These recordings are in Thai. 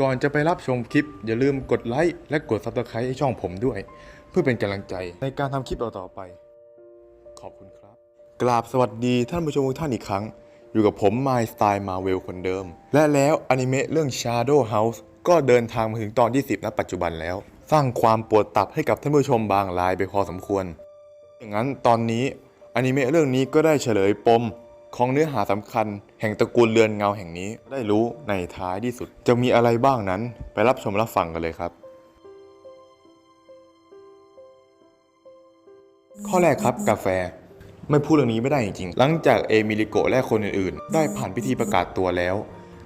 ก่อนจะไปรับชมคลิป อย่าลืมกดไลค์และกด subscribe ให้ช่องผมด้วย เพื่อเป็นกำลังใจในการทำคลิปต่อๆไป ขอบคุณครับ กราบสวัสดีท่านผู้ชมทุกท่านอีกครั้ง อยู่กับผม My Style Marvel คนเดิม และแล้วอนิเมะเรื่อง Shadow House ก็เดินทางมาถึงตอนที่ 10ณปัจจุบันแล้ว สร้างความปวดตับให้กับท่านผู้ชมบางรายไปพอสมควร อย่างนั้นตอนนี้อนิเมะเรื่องนี้ก็ได้เฉลยปม ของเนื้อหาสำคัญ แห่งตระกูลเรือนเงาแห่งนี้ ได้รู้ในท้ายที่สุด จะมีอะไรบ้างนั้นไปรับชมรับฟังกันเลยครับ ข้อแรกครับกาแฟไม่พูดเรื่องนี้ไม่ได้จริงๆ หลังจากเอมิลิโกและคนอื่นๆ ได้ผ่านพิธีประกาศตัวแล้ว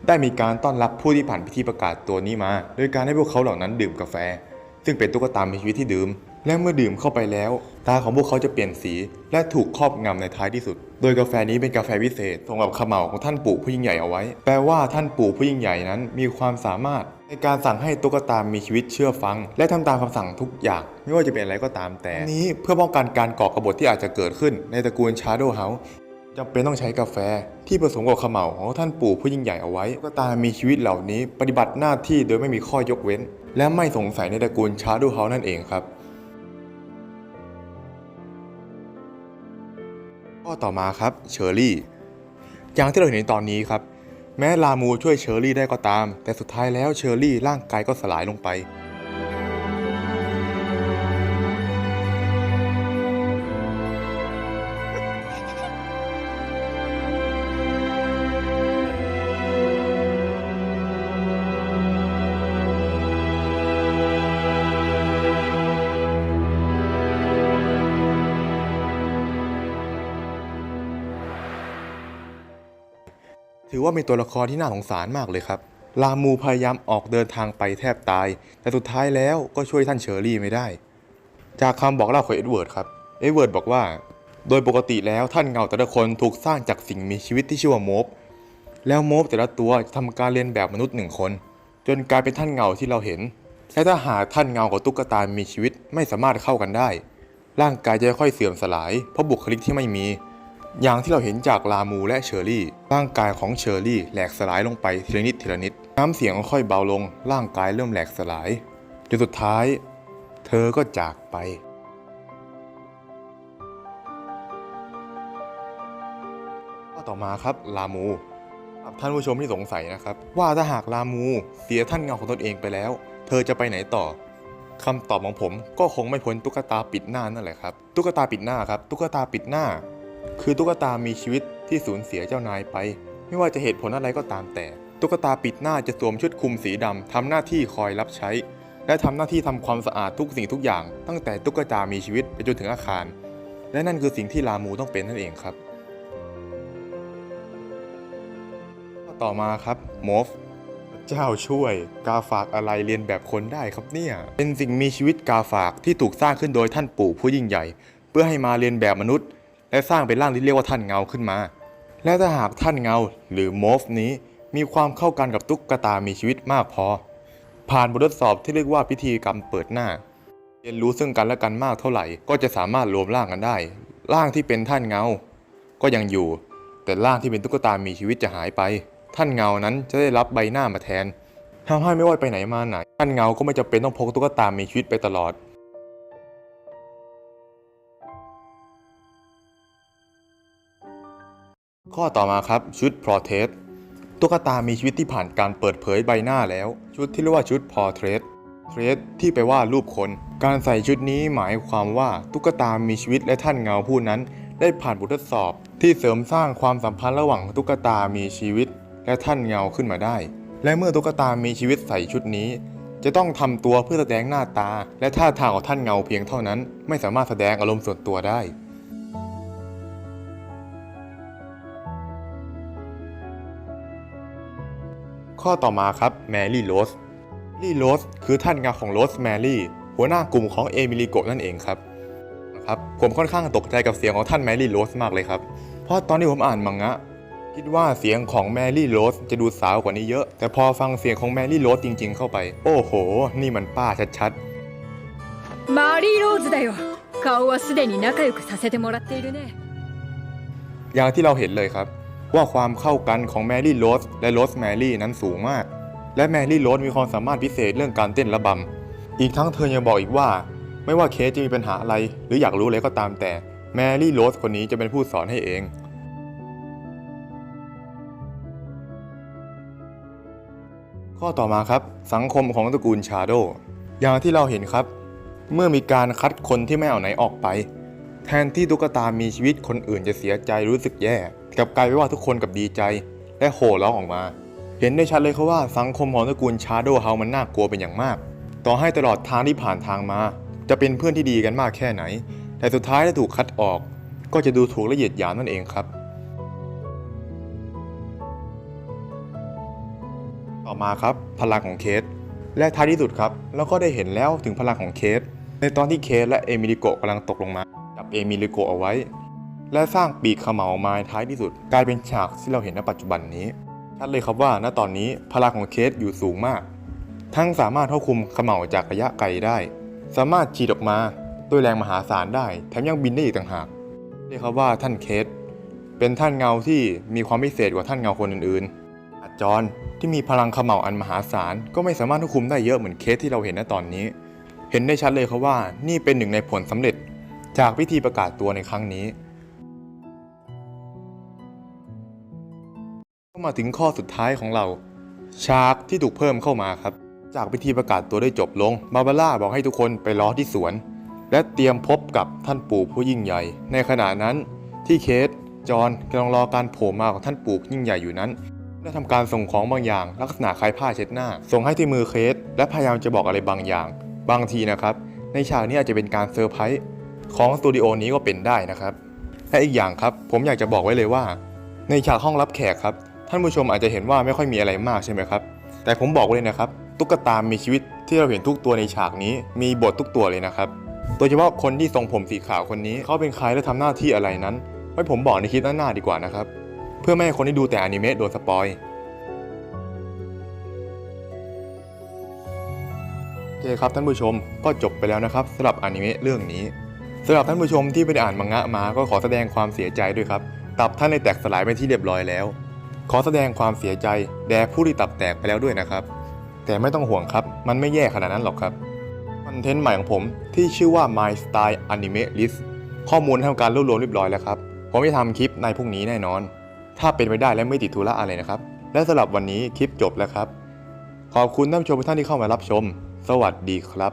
ได้มีการต้อนรับผู้ที่ผ่านพิธีประกาศตัวนี้มา โดยการให้พวกเขาเหล่านั้นดื่มกาแฟ ซึ่งเป็นตุ๊กตามีชีวิตที่ดื่ม และเมื่อดื่มเข้าไปแล้ว ตาของพวกเขาจะเปลี่ยนสีและถูกครอบงำในท้ายที่สุด โดยกาแฟนี้เป็นกาแฟพิเศษสำหรับขมเหลาของท่านปู่ผู้ยิ่งใหญ่เอาไว้ แปลว่าท่านปู่ผู้ยิ่งใหญ่นั้นมีความสามารถในการสั่งให้ตุ๊กตามีชีวิตเชื่อฟัง และทำตามคำสั่งทุกอย่าง ไม่ว่าจะเป็นอะไรก็ตามแต่ นี้เพื่อป้องกันการก่อกบฏที่อาจจะเกิดขึ้นในตระกูลชาร์โดเฮาส์จำเป็นต้องใช้กาแฟที่ผสมกับขมเหลาของท่านปู่ผู้ยิ่งใหญ่เอาไว้ตุ๊กตามีชีวิตเหล่านี้ ปฏิบัติหน้าที่โดยไม่มีข้อยกเว้น และไม่สงสัยในตระกูลชาร์โดเฮาส์นั่นเองครับ ข้อต่อมาครับเชอร์รี่อย่างที่เราเห็นในตอนนี้ครับ แม้ลามูช่วยเชอร์รี่ได้ก็ตาม แต่สุดท้ายแล้วเชอร์รี่ร่างกายก็สลายลงไป ถือว่าเป็นตัวละครที่น่าสงสารมากเลยครับ ลามูพยายามออกเดินทางไปแทบตาย แต่สุดท้ายแล้วก็ช่วยท่านเชอรี่ไม่ได้ จากคำบอกเล่าของเอ็ดเวิร์ดครับ เอ็ดเวิร์ดบอกว่า โดยปกติแล้วท่านเงาแต่ละคนถูกสร้างจากสิ่งมีชีวิตที่ชื่อว่าโมบแล้วโมบแต่ละตัวจะทำการเรียนแบบมนุษย์หนึ่งคน จนกลายเป็นท่านเงาที่เราเห็น และถ้าหากท่านเงากับตุ๊กตามีชีวิตไม่สามารถเข้ากันได้ ร่างกายจะค่อยๆเสื่อมสลายเพราะบุคลิกที่ไม่มี อย่างที่เราเห็นจากลามูและเชอร์รี่ ร่างกายของเชอร์รี่แหลกสลายลงไปทีละนิดทีละนิด น้ำเสียงค่อยเบาลง ร่างกายเริ่มแหลกสลายจนสุดท้าย เธอก็จากไปข้อต่อมาครับลามูท่านผู้ชมที่สงสัยนะครับ ว่าถ้าหากลามูเสียท่านเงาของตนเองไปแล้ว เธอจะไปไหนต่อคำตอบของผมก็คงไม่พ้นตุ๊กตาปิดหน้านั่นแหละครับ ตุ๊กตาปิดหน้าครับ ตุ๊กตาปิดหน้า คือตุ๊กตามีชีวิตที่สูญเสียเจ้านายไป ไม่ว่าจะเหตุผลอะไรก็ตามแต่ ตุ๊กตาปิดหน้าจะสวมชุดคลุมสีดำทำหน้าที่คอยรับใช้ และทำหน้าที่ทำความสะอาดทุกสิ่งทุกอย่าง ตั้งแต่ตุ๊กตามีชีวิตไปจนถึงอาคาร และนั่นคือสิ่งที่ลามูต้องเป็นนั่นเองครับ ต่อมาครับมอฟเจ้าช่วย กาฝากอะไรเรียนแบบคนได้ครับเนี่ย เป็นสิ่งมีชีวิตกาฝากที่ถูกสร้างขึ้นโดยท่านปู่ผู้ยิ่งใหญ่ เพื่อให้มาเรียนแบบมนุษย์ และสร้างเป็นร่างที่เรียกว่าท่านเงาขึ้นมา และถ้าหากท่านเงาหรือมอฟนี้มีความเข้ากันกับตุ๊กตามีชีวิตมากพอ ผ่านบททดสอบที่เรียกว่าพิธีกรรมเปิดหน้า เรียนรู้ซึ่งกันและกันมากเท่าไหร่ ก็จะสามารถรวมร่างกันได้ ร่างที่เป็นท่านเงา ก็ยังอยู่ แต่ร่างที่เป็นตุ๊กตามีชีวิตจะหายไป ท่านเงานั้นจะได้รับใบหน้ามาแทนทำให้ไม่ว่าไปไหนมาไหน ท่านเงาก็ไม่จำเป็นต้องพกตุ๊กตามีชีวิตไปตลอด ข้อต่อมาครับชุด Protest ตุ๊กตามีชีวิตที่ผ่านการเปิดเผยใบหน้าแล้ว ชุดที่เรียกว่าชุด Portrait เทรสที่ไปลว่ารูปคน การใส่ชุดนี้หมายความว่าตุ๊กตามีชีวิตและท่านเงาผู้นั้น ได้ผ่านบททดสอบ ที่เสริมสร้างความสัมพันธ์ระหว่างตุ๊กตามีชีวิต และท่านเงาขึ้นมาได้ และเมื่อตุ๊กตามีชีวิตใส่ชุดนี้ จะต้องทำตัวเพื่อแสดงหน้าตา และท่าทางของท่านเงาเพียงเท่านั้น ไม่สามารถแสดงอารมณ์ส่วนตัวได้ ข้อต่อมาครับแมรี่โรสลี่โรสคือท่านเงาของโรสแมรี่หัวหน้ากลุ่มของเอมิลิโกะนั่นเองครับนะครับผมค่อนข้างตกใจกับเสียงของท่านแมรี่โรสมากเลยครับ เพราะตอนที่ผมอ่านมังงะ คิดว่าเสียงของแมรี่โรสจะดูสาวกว่านี้เยอะ แต่พอฟังเสียงของแมรี่โรสจริง ๆ เข้าไป โอ้โห นี่มันป้าชัด マリーローズだよ顔はすでに仲良くさせてもらっているね ๆ อย่างที่เราเห็นเลยครับ ว่าความเข้ากันของแมรี่โรสและโรสแมรี่นั้นสูงมาก และแมรี่โรสมีความสามารถพิเศษเรื่องการเต้นระบำ อีกทั้งเธอยังบอกอีกว่า ไม่ว่าเคสจะมีปัญหาอะไร หรืออยากรู้อะไรก็ตามแต่แมรี่โรสคนนี้จะเป็นผู้สอนให้เองข้อต่อมาครับ สังคมของตระกูลชาโดอย่างที่เราเห็นครับ เมื่อมีการคัดคนที่ไม่เอาไหนออกไป แทนที่ตุ๊กตามีชีวิตคนอื่นจะเสียใจรู้สึกแย่กลับกลายเป็นว่าทุกคนกับดีใจ และโห่ร้องออกมา เห็นได้ชัดเลยครับว่าสังคมของตระกูลชาโดเฮามันน่ากลัวเป็นอย่างมาก ต่อให้ตลอดทางที่ผ่านทางมา จะเป็นเพื่อนที่ดีกันมากแค่ไหน แต่สุดท้ายถ้าถูกคัดออก ก็จะดูถูกและเหยียดหยามนั่นเองครับ ต่อมาครับพลังของเคส และท้ายที่สุดครับเราก็ได้เห็นแล้วถึงพลังของเคส ในตอนที่เคสและเอมิลิโกกำลังตกลงมา เอมิลิโกเอาไว้ และสร้างปีกขมเหลาออกมาท้ายที่สุด กลายเป็นฉากที่เราเห็นณปัจจุบันนี้ชัดเลยครับว่าณตอนนี้พลังของเคสอยู่สูงมาก ทั้งสามารถควบคุมขมเหลาจากระยะไกลได้ สามารถฉีดออกมาด้วยแรงมหาศาลได้ แถมยังบินได้อีกต่างหากเรียกครับว่าท่านเคส เป็นท่านเงาที่มีความพิเศษกว่าท่านเงาคนอื่นๆอาจรที่มีพลังขมเหลาอันมหาศาลก็ไม่สามารถควบคุมได้เยอะเหมือนเคสที่เราเห็นณตอนนี้ เห็นได้ชัดเลยครับว่านี่เป็นหนึ่งในผลสำเร็จ จากพิธีประกาศตัวในครั้งนี้ก็มาถึงข้อสุดท้ายของเรา ฉากที่ถูกเพิ่มเข้ามาครับ จากพิธีประกาศตัวได้จบลงบาบาร่าบอกให้ทุกคนไปรอที่สวน และเตรียมพบกับท่านปู่ผู้ยิ่งใหญ่ ในขณะนั้นที่เคสจอห์นกำลังรอการโผล่มาของท่านปู่ผู้ยิ่งใหญ่อยู่นั้นได้ทำการส่งของบางอย่าง ลักษณะคล้ายผ้าเช็ดหน้า ส่งให้ที่มือเคสและพยายามจะบอกอะไรบางอย่าง บางทีนะครับ ในฉากนี้อาจจะเป็นการเซอร์ไพรส์ ของสตูดิโอนี้ก็เป็นได้นะครับและอีกอย่างครับ ผมอยากจะบอกไว้เลยว่า ในฉากห้องรับแขกครับ ท่านผู้ชมอาจจะเห็นว่าไม่ค่อยมีอะไรมากใช่ไหมครับ แต่ผมบอกเลยนะครับ ตุ๊กตามีชีวิตที่เราเห็นทุกตัวในฉากนี้ มีบททุกตัวเลยนะครับโดยเฉพาะคนที่ทรงผมสีขาวคนนี้เขาเป็นใครและทำหน้าที่อะไรนั้นให้ผมบอกในคลิปหน้าดีกว่านะครับ เพื่อไม่ให้คนที่ดูแต่อนิเมะโดนสปอยโอเคครับท่านผู้ชมก็จบไปแล้วนะครับสำหรับอนิเมะเรื่องนี้ สำหรับท่านผู้ชมที่ไปอ่านมังงะมาก็ขอแสดงความเสียใจด้วยครับ ตับท่านได้แตกสลายไปที่เรียบร้อยแล้ว ขอแสดงความเสียใจแด่ผู้ที่ตับแตกไปแล้วด้วยนะครับ แต่ไม่ต้องห่วงครับ มันไม่แย่ขนาดนั้นหรอกครับคอนเทนต์ใหม่ของผมที่ชื่อว่า My Style Anime List ข้อมูลทำการรวบรวมเรียบร้อยแล้วครับ ผมจะทำคลิปในพรุ่งนี้แน่นอน ถ้าเป็นไปได้และไม่ติดธุระอะไรนะครับ และสำหรับวันนี้คลิปจบแล้วครับ ขอบคุณท่านผู้ชมทุกท่านที่เข้ามารับชม สวัสดีครับ